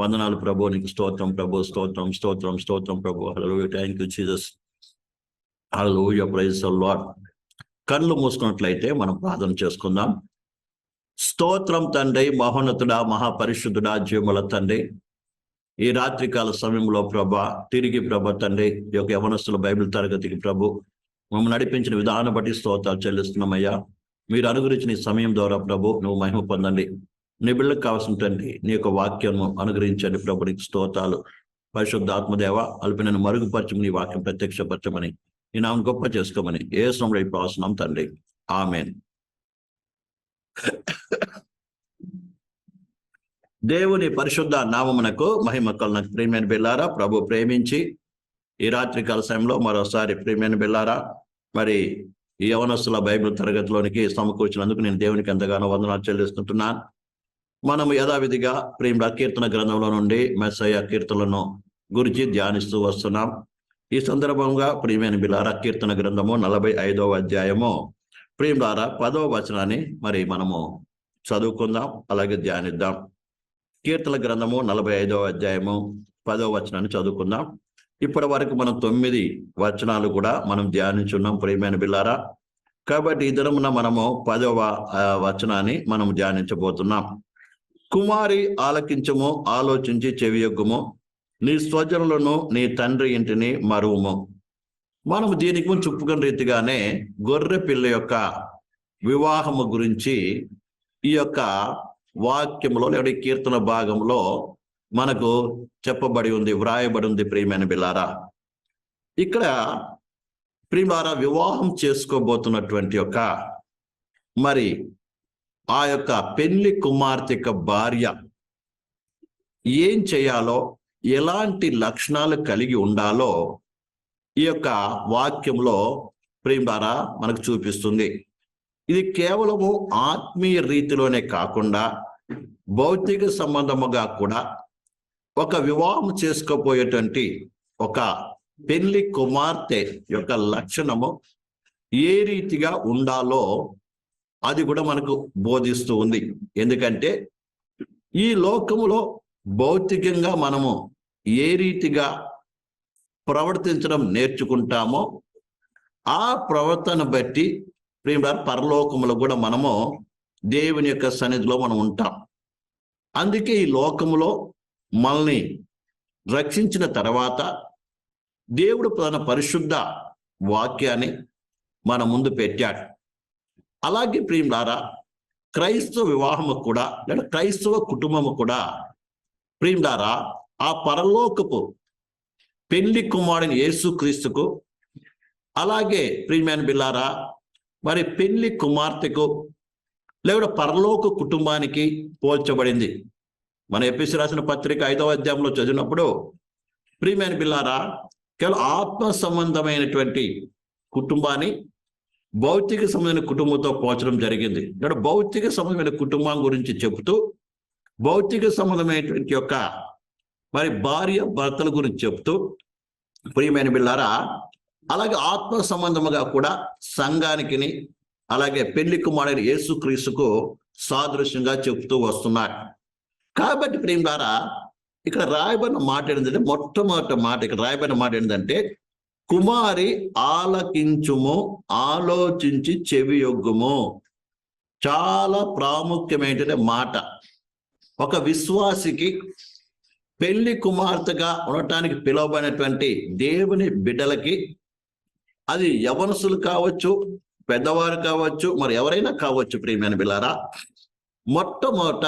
వందనాలు ప్రభు నీకు స్తోత్రం ప్రభు స్తోత్రం స్తోత్రం స్తోత్రం ప్రభు. Hello thank you Jesus hello praise Lord కళ్ళు మూసుకున్నట్లయితే మనం ప్రార్థన చేసుకుందాం. స్తోత్రం తండ్రి మహోన్నతుడా మహాపరిశుద్ధుడా జీవముల తండ్రి. ఈ రాత్రికాల సమయంలో ప్రభ తిరిగి ప్రభ తండ్రి ఈ యొక్క యవనస్తుల బైబిల్ తరగతికి ప్రభు మమ్మల్ని నడిపించిన విధానం బట్టి స్తోత్రాలు చెల్లిస్తున్నామయ్యా. మీరు అనుగురించిన ఈ సమయం ద్వారా ప్రభు నువ్వు మహిమ పొందండి. నీ బిళ్ళకు కావాల్సిన తండ్రి నీ యొక్క వాక్యం అనుగ్రహించండి ప్రభు నీకు పరిశుద్ధ ఆత్మదేవ అల్పినను మరుగుపరచమని నీ వాక్యం ప్రత్యక్షపరచమని ఈ నామం గొప్ప చేసుకోమని ఏ సమయంలో ఇప్పుడు అవసరం తండ్రి. ఆమెన్. దేవుని పరిశుద్ధ నామమునకు మహిమ కలనకు ప్రేమైన బిల్లారా ప్రభు ప్రేమించి ఈ రాత్రి కాల సమయంలో మరోసారి ప్రేమైన బిల్లారా మరి ఈ యవనస్తుల బైబిల్ తరగతిలోనికి సమకూర్చినందుకు నేను దేవునికి ఎంతగానో వందనాలు చెల్లిస్తుంటున్నాను. మనము యథావిధిగా ప్రేమ కీర్తన గ్రంథంలో నుండి మెస్సయ్య కీర్తనలను గురించి ధ్యానిస్తూ వస్తున్నాం. ఈ సందర్భంగా ప్రియమైన బిలార కీర్తన గ్రంథము నలభై ఐదవ అధ్యాయము. ప్రియులారా పదవ వచనాన్ని మరి మనము చదువుకుందాం అలాగే ధ్యానిద్దాం. కీర్తన గ్రంథము నలభై ఐదవ అధ్యాయము పదవ వచనాన్ని చదువుకుందాం. ఇప్పటి వరకు మనం తొమ్మిది వచనాలు కూడా మనం ధ్యానించున్నాం ప్రియమైన బిల్లారా కాబట్టి ఈ మనము పదవ వచనాన్ని మనం ధ్యానించబోతున్నాం. కుమారి ఆలకించము ఆలోచించి చెవియొగ్గుమో. నీ స్వజనులను నీ తండ్రి ఇంటిని మరువుము. మనం దీనికి ముందు చెప్పుకున్న రీతిగానే గొర్రె పిల్ల యొక్క వివాహము గురించి ఈ యొక్క వాక్యంలో లేదా కీర్తన భాగంలో మనకు చెప్పబడి ఉంది వ్రాయబడి ఉంది ప్రియమైన బిల్లారా ఇక్కడ ప్రియమారా వివాహం చేసుకోబోతున్నటువంటి యొక్క మరి ఆ యొక్క పెళ్ళి కుమార్తె యొక్క భార్య ఏం చేయాలో ఎలాంటి లక్షణాలు కలిగి ఉండాలో ఈ యొక్క వాక్యంలో ప్రేమ మనకు చూపిస్తుంది. ఇది కేవలము ఆత్మీయ రీతిలోనే కాకుండా భౌతిక సంబంధముగా కూడా ఒక వివాహం చేసుకోపోయేటువంటి ఒక పెళ్ళి కుమార్తె యొక్క లక్షణము ఏ రీతిగా ఉండాలో అది కూడా మనకు బోధిస్తూ ఉంది. ఎందుకంటే ఈ లోకములో భౌతికంగా మనము ఏ రీతిగా ప్రవర్తించడం నేర్చుకుంటామో ఆ ప్రవర్తన బట్టి ప్రేమ పరలోకములో కూడా మనము దేవుని యొక్క సన్నిధిలో మనం ఉంటాం. అందుకే ఈ లోకములో మనల్ని రక్షించిన తర్వాత దేవుడు తన పరిశుద్ధ వాక్యాన్ని మన ముందు పెట్టాడు. అలాగే ప్రియులారా క్రైస్తవ వివాహము కూడా లేదా క్రైస్తవ కుటుంబము కూడా ప్రియులారా ఆ పరలోకపు పెళ్ళి కుమారుని యేసుక్రీస్తుకు అలాగే ప్రియమైన బిల్లారా మరి పెళ్ళి కుమార్తెకు లేదా పరలోక కుటుంబానికి పోల్చబడింది. మన ఎపిసి రాసిన పత్రిక ఐదవ అధ్యాయంలో చదివినప్పుడు ప్రియమైన బిల్లారా కేవలం ఆత్మ సంబంధమైనటువంటి కుటుంబాన్ని భౌతిక సంబంధమైన కుటుంబంతో పోల్చడం జరిగింది. ఇక్కడ భౌతిక సంబంధమైన కుటుంబం గురించి చెబుతూ భౌతిక సంబంధమైనటువంటి యొక్క మరి భార్య భర్తల గురించి చెబుతూ ప్రియమైన బిళ్ళారా అలాగే ఆత్మ సంబంధముగా కూడా సంఘానికి అలాగే పెళ్ళి కుమారుడు యేసుక్రీస్తుకు సాదృశ్యంగా చెబుతూ వస్తున్నాడు కాబట్టి ప్రియులారా ఇక్కడ రాయబడిన మాట ఏంటంటే మొట్టమొదటి మాట ఇక్కడ రాయబడిన మాట ఏంటంటే కుమారి ఆలకించుము ఆలోచించి చెవి యొగ్గుము. చాలా ప్రాముఖ్యమైన మాట. ఒక విశ్వాసికి పెళ్ళి కుమార్తెగా ఉండటానికి పిలువబడినటువంటి దేవుని బిడ్డలకి అది యవనసులు కావచ్చు పెద్దవారు కావచ్చు మరి ఎవరైనా కావచ్చు ప్రియమైన బిల్లారా మొట్టమొదట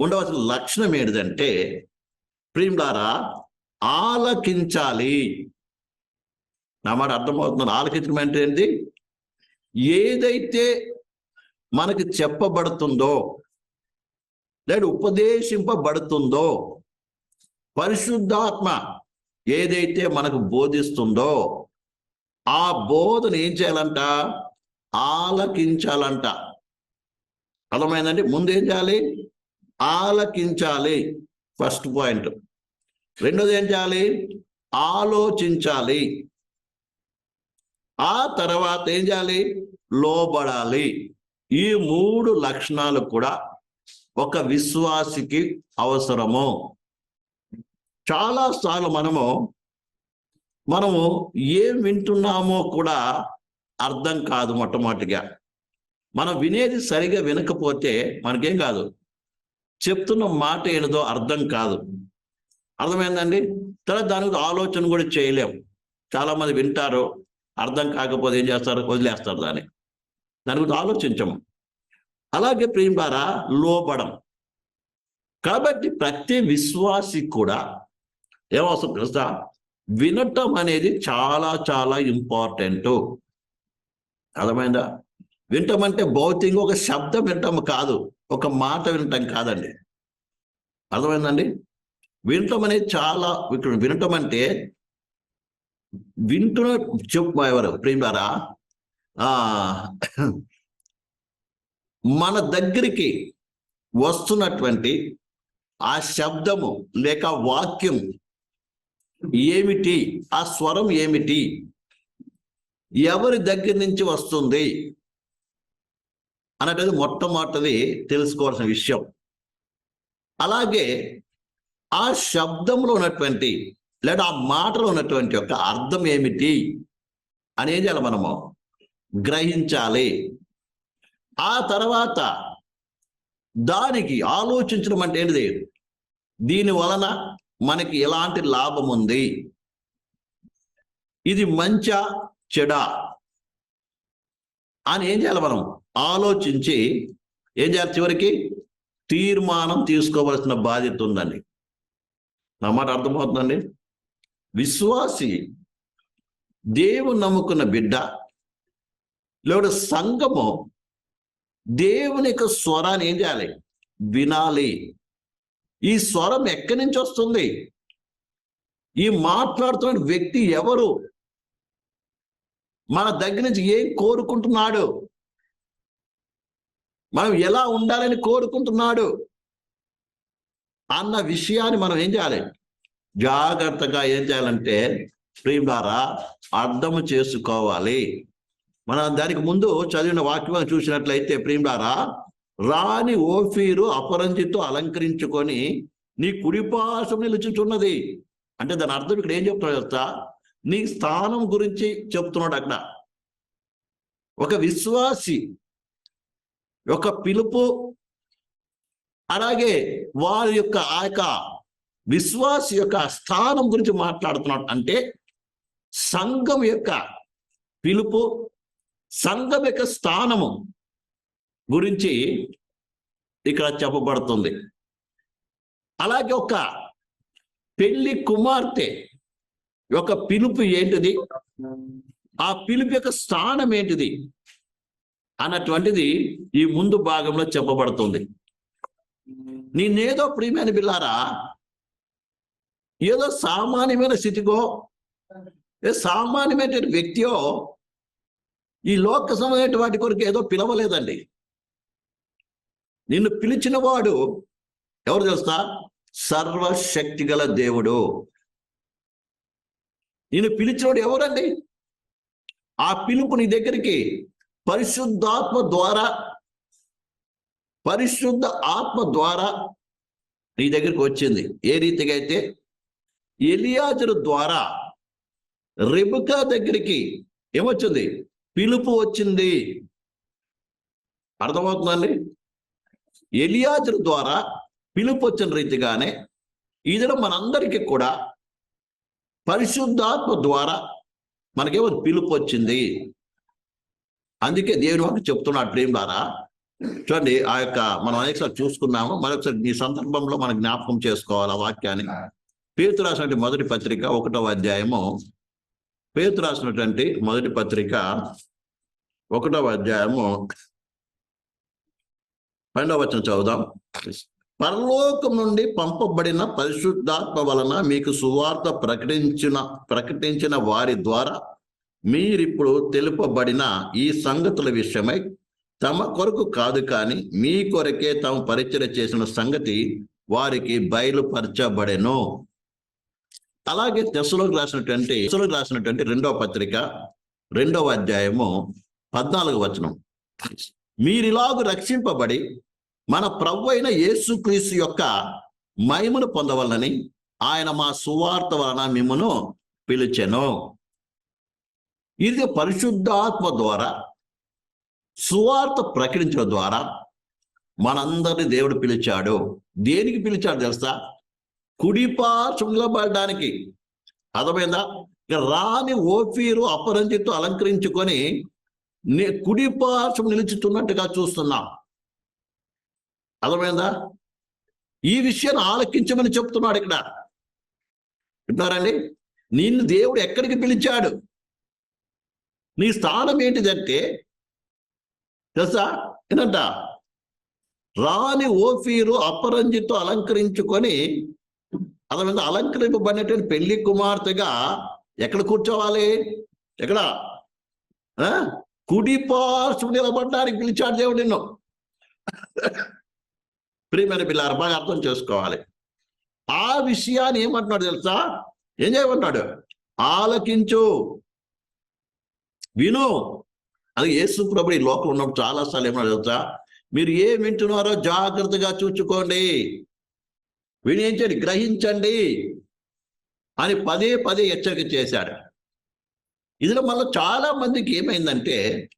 ఉండవలసిన లక్షణం ఏంటిదంటే ప్రియులారా ఆలకించాలి. నా మాట అర్థమవుతుంది ఆలకించడం అంటే ఏంటి ఏదైతే మనకు చెప్పబడుతుందో లేదా ఉపదేశింపబడుతుందో పరిశుద్ధాత్మ ఏదైతే మనకు బోధిస్తుందో ఆ బోధన ఏం చేయాలంట? ఆలకించాలంట. అర్థమైందండి? ముందు ఏం చేయాలి? ఆలకించాలి. First point. రెండోది ఏం చేయాలి? ఆలోచించాలి. ఆ తర్వాత ఏం చేయాలి? లోబడాలి. ఈ మూడు లక్షణాలు కూడా ఒక విశ్వాసికి అవసరము. చాలా సార్లు మనము మనము ఏం వింటున్నామో కూడా అర్థం కాదు మొట్టమొదటిగా. మనం వినేది సరిగా వినకపోతే మనకేం కాదు. చెప్తున్న మాట ఏదో అర్థం కాదు. అర్థమైందండి? తర్వాత దాని ఆలోచన కూడా చేయలేము. చాలామంది వింటారు అర్థం కాకపోతే ఏం చేస్తారు? వదిలేస్తారు దాన్ని. దాని గురించి ఆలోచించము అలాగే ప్రేమారా లోపడం కాబట్టి ప్రతి విశ్వాసి కూడా ఏమవసరం తెలుసా? వినటం అనేది చాలా చాలా ఇంపార్టెంట్. అర్థమైందా? వినటం అంటే భౌతిక ఒక శబ్దం వినటం కాదు. ఒక మాట వినటం కాదండి. అర్థమైందండి? వినటం అనేది చాలా ఇక్కడ వినటం అంటే వింటున్న చెప్పు ఎవరు? ప్రేమారా ఆ మన దగ్గరికి వస్తున్నటువంటి ఆ శబ్దము లేక వాక్యం ఏమిటి? ఆ స్వరం ఏమిటి? ఎవరి దగ్గర నుంచి వస్తుంది? అన్నది మొట్టమొదటిది తెలుసుకోవాల్సిన విషయం. అలాగే ఆ శబ్దంలో ఉన్నటువంటి లేదా ఆ మాటలో ఉన్నటువంటి యొక్క అర్థం ఏమిటి అనేది మనము గ్రహించాలి. ఆ తర్వాత దానికి ఆలోచించడం అంటే ఏంటిది? దీని వలన మనకి ఎలాంటి లాభం ఉంది? ఇది మంచా చెడా? అని ఏం చేయాలి మనం? ఆలోచించి ఏం చేయాలి చివరికి? తీర్మానం తీసుకోవలసిన బాధ్యత ఉందండి. నా మాట అర్థమవుతుందండి? విశ్వాసి దేవు నమ్ముకున్న బిడ్డ లేదా సంఘము దేవుని యొక్క స్వరాన్ని ఏం చేయాలి? వినాలి. ఈ స్వరం ఎక్కడి నుంచి వస్తుంది? ఈ మాట్లాడుతున్న వ్యక్తి ఎవరు? మన దగ్గర నుంచి ఏం కోరుకుంటున్నాడు? మనం ఎలా ఉండాలని కోరుకుంటున్నాడు? అన్న విషయాన్ని మనం ఏం చేయాలి? జాగ్రత్తగా ఏం చేయాలంటే ప్రియులారా అర్థం చేసుకోవాలి. మనం దానికి ముందు చదివిన వాక్యం చూసినట్లయితే ప్రియులారా రాణి ఓఫీరు అపరంజితో అలంకరించుకొని నీ కుడిపాసం నిలుచుచున్నది. అంటే దాని అర్థం ఇక్కడ ఏం చెప్తున్నాడు చెప్తా నీ స్థానం గురించి చెప్తున్నాడు అక్కడ. ఒక విశ్వాసి ఒక పిలుపు అలాగే వారి యొక్క ఆ యొక్క విశ్వాస యొక్క స్థానం గురించి మాట్లాడుతున్నాడు అంటే సంఘం యొక్క పిలుపు సంఘం యొక్క స్థానము గురించి ఇక్కడ చెప్పబడుతుంది. అలాగే ఒక పెళ్ళి కుమార్తె యొక్క పిలుపు ఏంటిది? ఆ పిలుపు యొక్క స్థానం ఏంటిది? అన్నటువంటిది ఈ ముందు భాగంలో చెప్పబడుతుంది. నేనేదో ప్రియమైన బిల్లారా ఏదో సామాన్యమైన స్థితికో ఏ సామాన్యమైన వ్యక్తియో ఈ లోక సమయమైన వాటి కొరకు ఏదో పిలవలేదండి. నిన్ను పిలిచిన వాడు ఎవరు తెలుస్తా సర్వశక్తి గల దేవుడు. నిన్ను పిలిచినవాడు ఎవరండి? ఆ పిలుపు నీ దగ్గరికి పరిశుద్ధాత్మ ద్వారా పరిశుద్ధ ఆత్మ ద్వారా నీ దగ్గరికి వచ్చింది. ఏ రీతిగా అయితే? ఎలియాజరు ద్వారా రెబుకా దగ్గరికి ఏమొచ్చింది? పిలుపు వచ్చింది. అర్థమవుతుందండి ఎలియాజరు ద్వారా పిలుపు వచ్చిన రీతిగానే ఇదిలో మనందరికీ కూడా పరిశుద్ధాత్మ ద్వారా మనకేమో పిలుపు వచ్చింది. అందుకే దేవుని వాకి చెప్తున్నాడు ప్రేమ ద్వారా చూడండి ఆ యొక్క మనం అనేకసారి చూసుకున్నాము. మరొకసారి ఈ సందర్భంలో మనం జ్ఞాపకం చేసుకోవాలి ఆ వాక్యాన్ని. పేతు రాసినటువంటి మొదటి పత్రిక ఒకటవ అధ్యాయము. పేతు రాసినటువంటి మొదటి పత్రిక ఒకటవ అధ్యాయము. పన్నెండవ వచ్చిన చదువుదాం. పరలోకం నుండి పంపబడిన పరిశుద్ధాత్మ వలన మీకు సువార్త ప్రకటించిన ప్రకటించిన వారి ద్వారా మీరిప్పుడు తెలుపబడిన ఈ సంగతుల విషయమై తమ కొరకు కాదు కానీ మీ కొరకే తాము పరిచయం చేసిన సంగతి వారికి బయలుపరచబడెను. అలాగే దశలోకి రాసినటువంటి దశలోకి రాసినటువంటి రెండవ పత్రిక రెండవ అధ్యాయము పద్నాలుగు వచనం. మీరిలాగు రక్షింపబడి మన ప్రభు అయిన యేసుక్రీస్తు యొక్క మహిమను పొందవలని ఆయన మా సువార్త వలన మిమ్మను పిలిచెను. ఇది పరిశుద్ధాత్మ ద్వారా సువార్త ప్రకటించడం ద్వారా మనందరిని దేవుడు పిలిచాడు. దేనికి పిలిచాడు తెలుసా? కుడిపార్శ్వం అర్థమైందా? ఇక రాని ఓఫీరు అపరంజితో అలంకరించుకొని నే- కుడిపార్శ్వం నిలుచుతున్నట్టుగా చూస్తున్నాం. అర్థమైందా? ఈ విషయాన్ని ఆలకించమని చెప్తున్నాడు ఇక్కడ. వింటున్నారండి నిన్ను దేవుడు ఎక్కడికి పిలిచాడు? నీ స్థానం ఏంటిదంటే తెలుసా? ఏంటంట? రాని ఓఫీరు అపరంజితో అలంకరించుకొని అతని అలంకరింపబడినటువంటి పెళ్ళి కుమార్తెగా ఎక్కడ కూర్చోవాలి? ఎక్కడ? కుడి పార్శ్వం నిలబడడానికి పిలిచాడు దేవుడు నిన్ను. ప్రియమైన పిల్లారు బాగా అర్థం చేసుకోవాలి. ఆ విషయాన్ని ఏమంటున్నాడు తెలుసా? ఏం చేయమంటున్నాడు? ఆలకించు. విను. అది యేసు ప్రభు ఈ లోకం ఉన్నప్పుడు చాలా సార్లు ఏమన్నా తెలుసా? మీరు ఏం వింటున్నారో జాగ్రత్తగా చూసుకోండి విని గ్రహించండి అని పదే పదే హెచ్చరిక చేశాడు ఇందులో మళ్ళీ చాలా మందికి ఏమైందంటే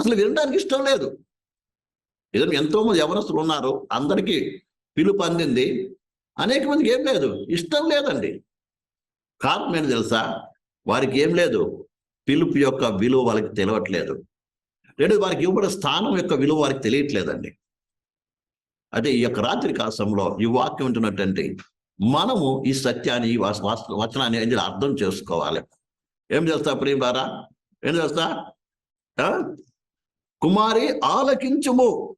అసలు వినడానికి ఇష్టం లేదు. ఏదో ఎంతో మంది యవనస్తులు ఉన్నారు అందరికీ పిలుపు అందింది. అనేక మందికి ఏం లేదు ఇష్టం లేదండి. కారణం ఏంటి తెలుసా? వారికి ఏం లేదు పిలుపు యొక్క విలువ వాళ్ళకి తెలియట్లేదు రెండు వారికి ఇవ్వబడే స్థానం యొక్క విలువ వారికి తెలియట్లేదండి. అంటే ఈ యొక్క రాత్రి కాలంలో ఈ వాక్యం ఉంటున్నటువంటి మనము ఈ సత్యాన్ని ఈ వచనాన్ని అనేది అర్థం చేసుకోవాలి. ఏం చేస్తా ప్రియులారా? ఏం చేస్తా? కుమారి ఆలకించుము.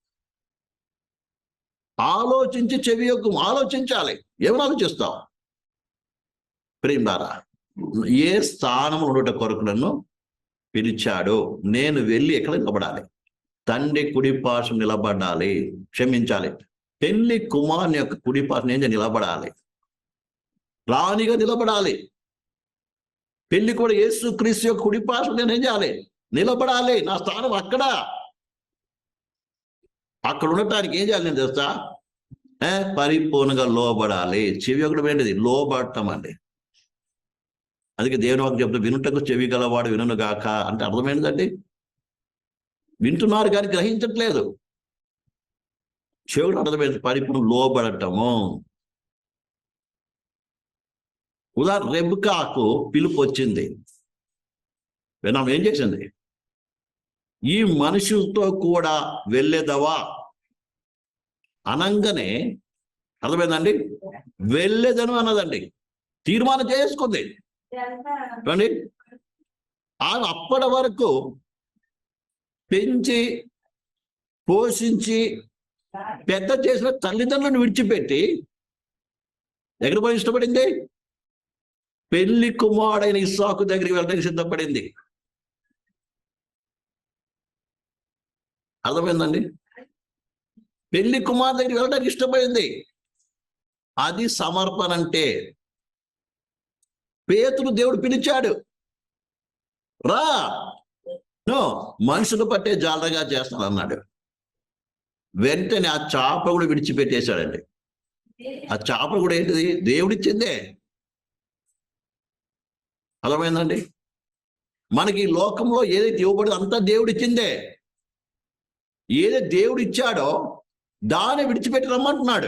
ఆలోచించి చెవి యొక్క ఆలోచించాలి. ఏమని ఆలోచిస్తావు? ప్రియులారా ఏ స్థానం ఉండట కొరకు నన్ను పిలిచాడు నేను వెళ్ళి ఎక్కడ నిలబడాలి? తండ్రి కుడిపాశం నిలబడాలి. క్షమించాలి. పెళ్ళి కుమారుని యొక్క కుడిపాశం ఏం నిలబడాలి. రాణిగా నిలబడాలి. పెళ్ళి కూడా యేసు క్రీస్తు యొక్క కుడిపాశం నేను ఏం చేయాలి? నిలబడాలి. నా స్థానం అక్కడ. అక్కడ ఉండటానికి ఏం చేయాలి నేను తెలుసా? పరిపూర్ణంగా లోబడాలి. చెవి ఒకటి ఏంటిది లోబడటం అండి. అందుకే దేవుని వాక్యం చెప్తే వినుటకు చెవి గలవాడు వినును గాక అంటే అర్థమైందండి వింటున్నారు కానీ గ్రహించట్లేదు. చెవుడు అర్థమైంది పరిపూర్ణ లోబడటము. ఉదాహరణ రెబ్కాకు పిలుపు వచ్చింది విన్నాం? ఏం చేసింది? ఈ మనుషులతో కూడా వెళ్ళేదవా? అనంగానే అర్థమైందండి? వెళ్ళేదను అన్నదండి. తీర్మానం చేసుకుంది. ఆమె అప్పటి వరకు పెంచి పోషించి పెద్ద చేసిన తల్లిదండ్రులను విడిచిపెట్టి ఎక్కడ పోయి ఇష్టపడింది? పెళ్ళి కుమారుడైన ఇస్సాకు దగ్గరికి వెళ్ళడానికి సిద్ధపడింది. అర్థమైందండి? పెళ్ళి కుమార్ దగ్గరికి వెళ్ళడానికి ఇష్టపడింది. అది సమర్పణ అంటే పేతుడు దేవుడు పిలిచాడు రా నో మనుషులు పట్టే జాలరగా చేస్తానన్నాడు వెంటనే ఆ చాప కూడా విడిచిపెట్టేశాడండి. ఆ చాప కూడా ఏంటిది? దేవుడిచ్చిందే. అర్థమైందండి? మనకి ఈ లోకంలో ఏదైతే ఇవ్వబడిందో అంతా దేవుడిచ్చిందే. ఏదైతే దేవుడు ఇచ్చాడో దాన్ని విడిచిపెట్టి రమ్మంటున్నాడు.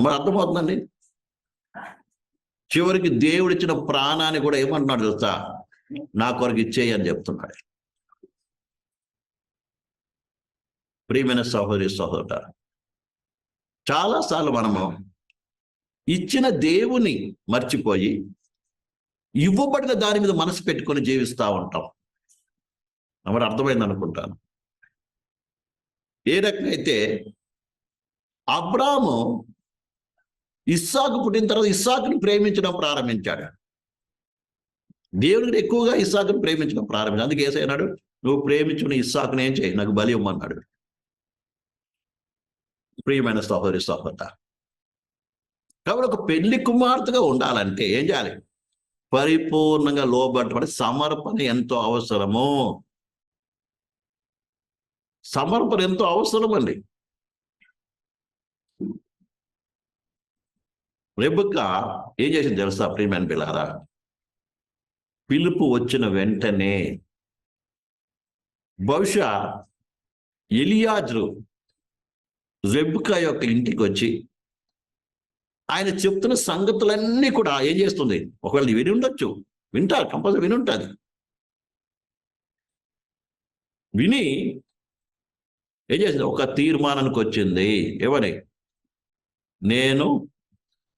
మరి అర్థమవుతుందండి? చివరికి దేవుడిచ్చిన ప్రాణాన్ని కూడా ఏమంటున్నాడు తెలుసా? నా కొరకు ఇచ్చేయి అని చెప్తున్నాడు. ప్రియమైన సహోదరి సహోదర చాలాసార్లు మనము ఇచ్చిన దేవుని మర్చిపోయి ఇవ్వబడిన దాని మీద మనసు పెట్టుకొని జీవిస్తూ ఉంటాం. మరి అర్థమైంది అనుకుంటాను. ఏ రకంగా అయితే అబ్రాము ఇస్సాకు పుట్టిన తర్వాత ఇస్సాకుని ప్రేమించడం ప్రారంభించాడు. దేవుడిని ఎక్కువగా ఇస్సాకుని ప్రేమించడం ప్రారంభించి అందుకే ఏసైనాడు నువ్వు ప్రేమించుకుని ఇస్సాకుని ఏం చేయి నాకు బలి ఇవ్వమన్నాడు. ప్రియమైన సహోదరి సహోదర కాబట్టి ఒక పెళ్ళి కుమార్తెగా ఉండాలంటే ఏం చేయాలి? పరిపూర్ణంగా లోబట్టబడి సమర్పణ ఎంతో అవసరము. సమర్పణ ఎంతో అవసరం అండి. రెబుక్క ఏం చేసింది తెలుసా ప్రియమైన పిల్లారా పిలుపు వచ్చిన వెంటనే బహుశా ఎలియాజరు రెబుక యొక్క ఇంటికి వచ్చి ఆయన చెప్తున్న సంగతులన్నీ కూడా ఏం చేస్తుంది? ఒకవేళ విని ఉండొచ్చు. వింటారు కంపల్సరీ విని ఉంటుంది విని ఏం చేసింది? ఒక తీర్మానానికి వచ్చింది. ఎవరి? నేను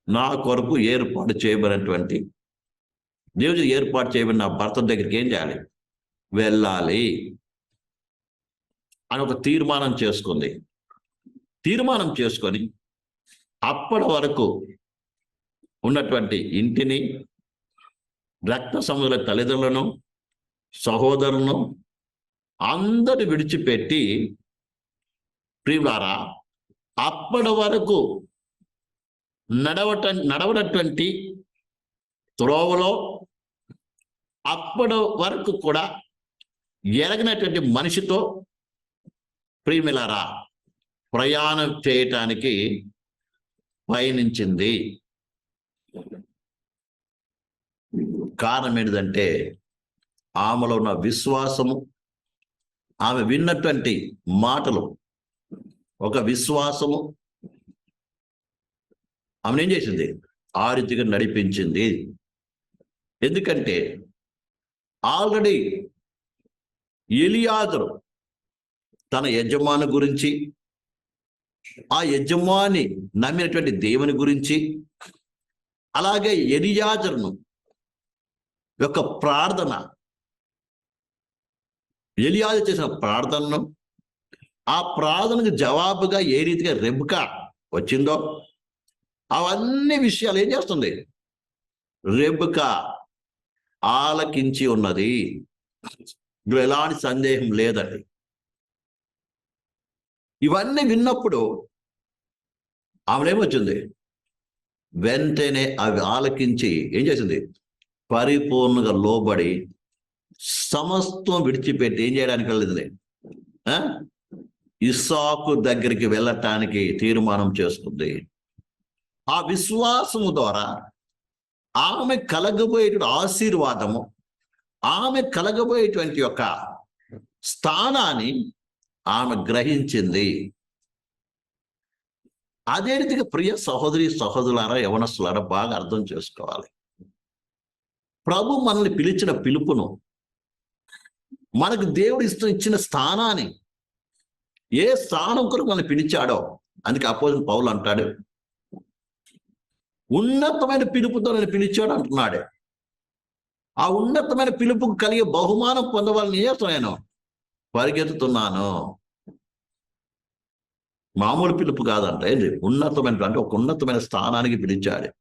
నా కొరకు ఏర్పాటు చేయబడినటువంటి దేవుడు ఏర్పాటు చేయబడిన నా భర్త దగ్గరికి ఏం చేయాలి? వెళ్ళాలి. అని ఒక తీర్మానం చేసుకుంది. తీర్మానం చేసుకొని అప్పటి వరకు ఉన్నటువంటి ఇంటిని రక్త సముద్ర తల్లిదండ్రులను సహోదరులను అందరు విడిచిపెట్టి ప్రియులారా అప్పటి వరకు నడవట నడవనటువంటి త్రోవలో అప్పటి వరకు కూడా ఎరగినటువంటి మనిషితో ప్రియమిలరా ప్రయాణం చేయటానికి పయనించింది. కారణం ఏంటిదంటే ఆమెలో ఉన్న విశ్వాసము ఆమె విన్నటువంటి మాటలు ఒక విశ్వాసము ఆమెను ఏం చేసింది? ఆ రీతిగా నడిపించింది. ఎందుకంటే ఆల్రెడీ ఎలియాదరు తన యజమాని గురించి ఆ యజమాని నమ్మినటువంటి దేవుని గురించి అలాగే ఎలియాజరును యొక్క ప్రార్థన ఎలియాజు చేసిన ప్రార్థనను ఆ ప్రార్థనకు జవాబుగా ఏ రీతిగా రెబ్క వచ్చిందో అవన్నీ విషయాలు ఏం చేస్తుంది? రెబ్క ఆలకించి ఉన్నది. ఇందులో ఎలాంటి సందేహం లేదండి. ఇవన్నీ విన్నప్పుడు ఆమెనేమొచ్చింది వెంటనే అవి ఆలకించి ఏం చేసింది? పరిపూర్ణంగా లోబడి సమస్తం విడిచిపెట్టి ఏం చేయడానికి వెళ్ళింది? ఆ? ఇస్సాకు దగ్గరికి వెళ్ళటానికి తీర్మానం చేసుకుంది. ఆ విశ్వాసము ద్వారా ఆమె కలగబోయేటువంటి ఆశీర్వాదము ఆమె కలగబోయేటువంటి యొక్క స్థానాన్ని ఆమె గ్రహించింది. అదే రీతిగా ప్రియ సహోదరి సహోదరులారా యవనస్తులారా బాగా అర్థం చేసుకోవాలి. ప్రభు మనల్ని పిలిచిన పిలుపును మనకు దేవుడు ఇస్తూ ఇచ్చిన స్థానాన్ని ఏ స్థానం కొరకు మనల్ని పిలిచాడో అందుకే అపోజిట్ పౌలు అంటాడు ఉన్నతమైన పిలుపుతో నేను పిలిచాడు అంటున్నాడే. ఆ ఉన్నతమైన పిలుపుకు కలిగే బహుమానం పొందవాలని ఏం చేస్తాను నేను? పరిగెత్తుతున్నాను. మామూలు పిలుపు కాదంట. ఏంటి ఉన్నతమైన అంటే ఒక ఉన్నతమైన స్థానానికి పిలిచాడు.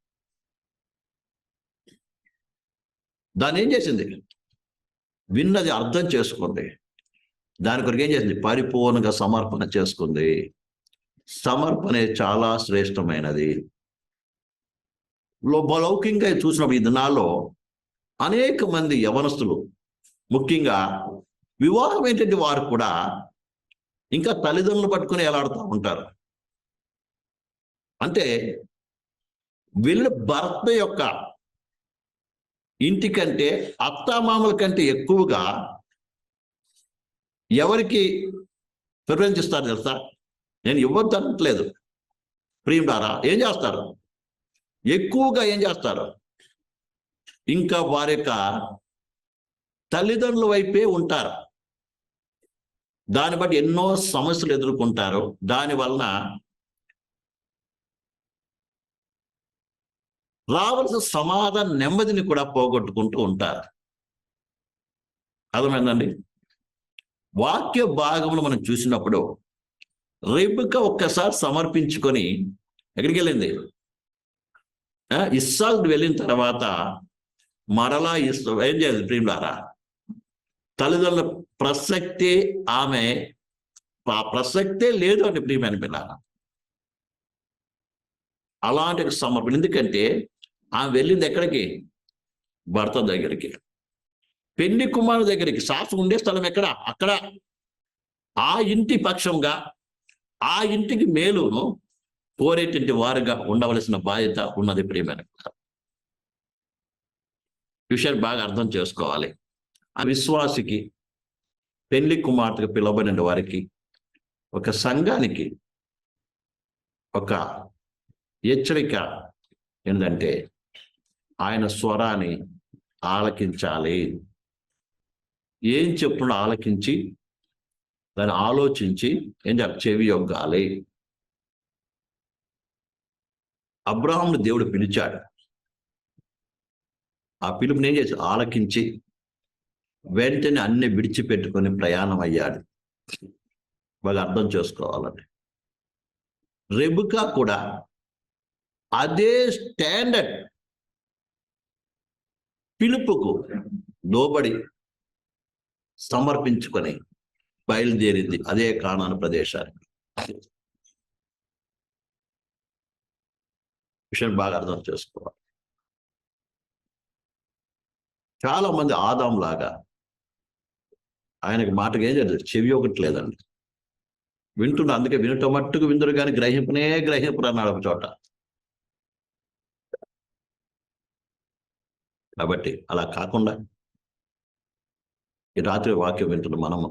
దాన్ని ఏం చేసింది? విన్నది అర్థం చేసుకుంది. దాని కొరకు ఏం చేసింది? పరిపూర్ణంగా సమర్పణ చేసుకుంది. సమర్పణ చాలా శ్రేష్టమైనది. లౌకికంగా చూసినప్పుడు ఈ దినాల్లో అనేక మంది యవనస్తులు ముఖ్యంగా వివాహమైనటువంటి వారు కూడా ఇంకా తల్లిదండ్రులు పట్టుకుని ఎలాడుతూ ఉంటారు. అంటే వీళ్ళ భర్త యొక్క ఇంటికంటే అత్తామామల కంటే ఎక్కువగా ఎవరికి ప్రిఫరెన్స్ ఇస్తారు తెలుసా? నేను ఇవ్వద్దు అనట్లేదు. ప్రియుడారా ఏం చేస్తారు? ఎక్కువగా ఏం చేస్తారు? ఇంకా వారి యొక్క తల్లిదండ్రుల వైపే ఉంటారు. దాన్ని బట్టి ఎన్నో సమస్యలు ఎదుర్కొంటారు. దాని వలన రావాల్సిన సమాధాన నెమ్మదిని కూడా పోగొట్టుకుంటూ ఉంటారు. అర్థమైందండి? వాక్య భాగంలో మనం చూసినప్పుడు రేపుక ఒక్కసారి సమర్పించుకొని ఎక్కడికి వెళ్ళింది ఇస్సాల్ట్ వెళ్ళిన తర్వాత మరలా ఇస్ ఏం చేయాలి ప్రియులారా? తల్లిదండ్రుల ప్రసక్తి ఆమె ఆ ప్రసక్తే లేదు అని ప్రియమైన పిల్లారా అలాంటి సమర్పణ. ఎందుకంటే ఆమె వెళ్ళింది ఎక్కడికి? భర్త దగ్గరికి. పెళ్ళి కుమారు దగ్గరికి. శాస్త్రం ఉండే స్థలం ఎక్కడ? అక్కడ. ఆ ఇంటి పక్షంగా ఆ ఇంటికి మేలును కోరేటువంటి వారుగా ఉండవలసిన బాధ్యత ఉన్నది ప్రియమైన విషయాన్ని బాగా అర్థం చేసుకోవాలి. ఆ విశ్వాసికి పెళ్ళి కుమార్తెకు పిలువబడిన వారికి ఒక సంఘానికి ఒక హెచ్చరిక ఏంటంటే ఆయన స్వరాన్ని ఆలకించాలి. ఏం చెప్పున ఆలకించి దాన్ని ఆలోచించి ఏం చెవి యొగ్గాలి అబ్రాహామును దేవుడు పిలిచాడు. ఆ పిలుపుని ఏం చేసి ఆలకించి వెంటనే అన్ని విడిచిపెట్టుకొని ప్రయాణం అయ్యాడు. బాగా అర్థం చేసుకోవాలని రెబుకా కూడా అదే స్టాండర్డ్ పిలుపుకు లోబడి సమర్పించుకొని బయలుదేరింది అదే కాణాను ప్రదేశానికి. విషయం బాగా అర్థం చేసుకోవాలి. చాలా మంది ఆదాం లాగా ఆయనకి మాటకు ఏం జరిగింది చెవి ఒకటి లేదండి. వింటున్నా అందుకే వినటం మట్టుకు విందురు కానీ గ్రహింపునే గ్రహింపురు అన్నాడు ఒక చోట. కాబట్టి అలా కాకుండా ఈ రాత్రి వాక్యం వింటున్న మనము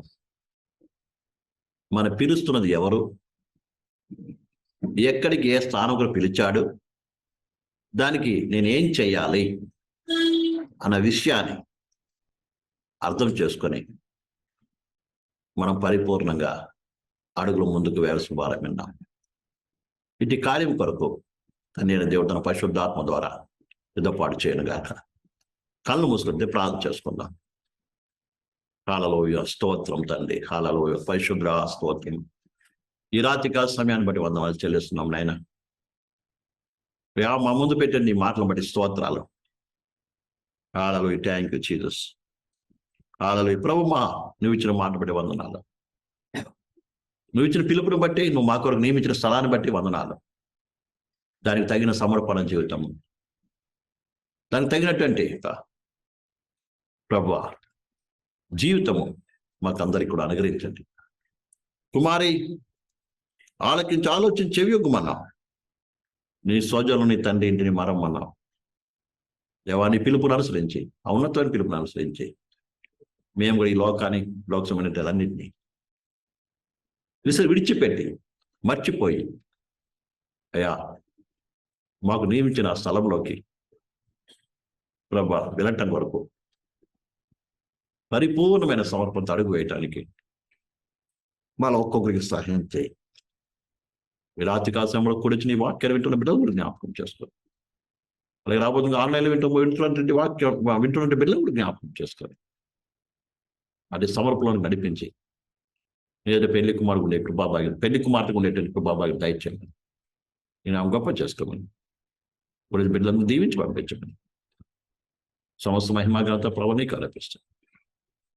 మన పిలుస్తున్నది ఎవరు? ఎక్కడికి ఏ స్థానం కూడా పిలిచాడు? దానికి నేనేం చేయాలి అన్న విషయాన్ని అర్థం చేసుకొని మనం పరిపూర్ణంగా అడుగులు ముందుకు వేయాల్సిన వారం విన్నాం. ఇటు కార్యం కొరకు నేను దేవుడు తన పరిశుద్ధాత్మ ద్వారా సిద్ధపాటు చేయనుగాక కళ్ళు మూసుకుంటే ప్రార్థన చేసుకుందాం. కాలలోయ స్తోత్రం తండ్రి. కాలలోయ పరిశుద్ర స్తోత్రం. ఈ రాత్రికాల సమయాన్ని బట్టి వందనాలు చెల్లిస్తున్నాం నాయన. మా ముందు పెట్టిన నీ మాటలు బట్టి స్తోత్రాలు. ఆడలు థ్యాంక్ యూ చీజస్ ఆడలు ప్రభు మా నువ్వు ఇచ్చిన మాట బట్టి వందనాలు. నువ్వు ఇచ్చిన పిలుపుని బట్టి నువ్వు మా కొరకు నియమించిన స్థలాన్ని బట్టి వందనాలు. దానికి తగిన సమర్పణ జీవితం. దానికి తగినటువంటి ప్రభు జీవితము మాకందరికి కూడా అనుగ్రహించండి. కుమారి ఆలకించి ఆలోచించి చెవియొగ్గమన్నావు నీ సోజలు నీ తండ్రి ఇంటిని మరమ్మన్నావు దేవా పిలుపును అనుసరించి ఔన్నతమైన పిలుపును అనుసరించి. మేము కూడా ఈ లోకాన్ని లోకసమైనటన్నింటినీ సంబంధించినన్నింటినీ విసిరి విడిచిపెట్టి మర్చిపోయి అయ్యా మాకు నియమించిన ఆ స్థలంలోకి ప్రభా వెళ్ళటం వరకు పరిపూర్ణమైన సమర్పణతో అడుగు వేయటానికి మన ఒక్కొక్కరికి సహాయం చేయి. విరాతి కాలంలో కూడిచి నీ వాక్యాలు వింటున్న బిడ్డలు కూడా జ్ఞాపకం చేసుకోరు అలాగే రాబోతుంది ఆన్లైన్లో వింటూ వింటున్నటువంటి వాక్యం వింటున్నటువంటి బిడ్డలు కూడా జ్ఞాపకం చేసుకోరు అది సమర్పణను నడిపించి ఏదైతే పెళ్ళి కుమారుడు ఉండే కృపాభాగ్యం పెళ్ళి కుమార్తెకు ఉండేటువంటి కృపాభాగ్యం దయచేయండి. నేను ఆమె గొప్ప చేసుకోమని ఇప్పుడు బిడ్డలను దీవించి పంపించమని సమస్త మహిమాగ్రత ప్రవణి కల్పిస్తాం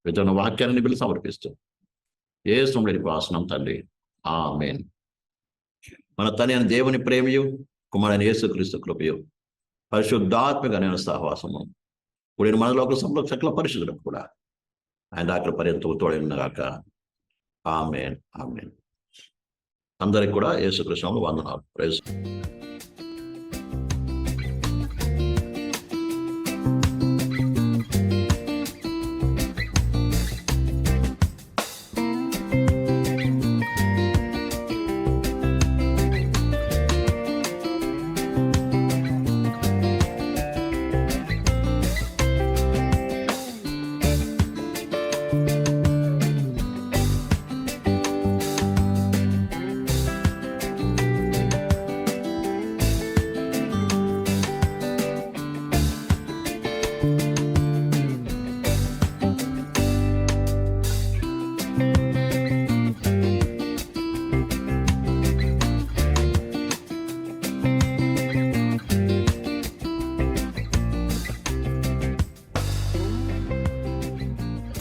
విధన వాక్యాన్ని బిడ్డలు సమర్పిస్తాను ఏ సమయంలో ఆసనం తల్లి ఆ మేన్ మన తని దేవుని ప్రేమయు కుమారుని యేసుక్రీస్తు కృపయు. పరిశుద్ధాత్మక నేను సహవాసము. ఇప్పుడు మన ఒక సంరక్షకుల పరిశుద్ధులకు కూడా ఆయన అక్కడ పర్యంతం తోడైనగాక ఆమెన్ ఆమెన్. అందరికి కూడా యేసుకృష్ణంలో వందనాలు. ప్రైజ్.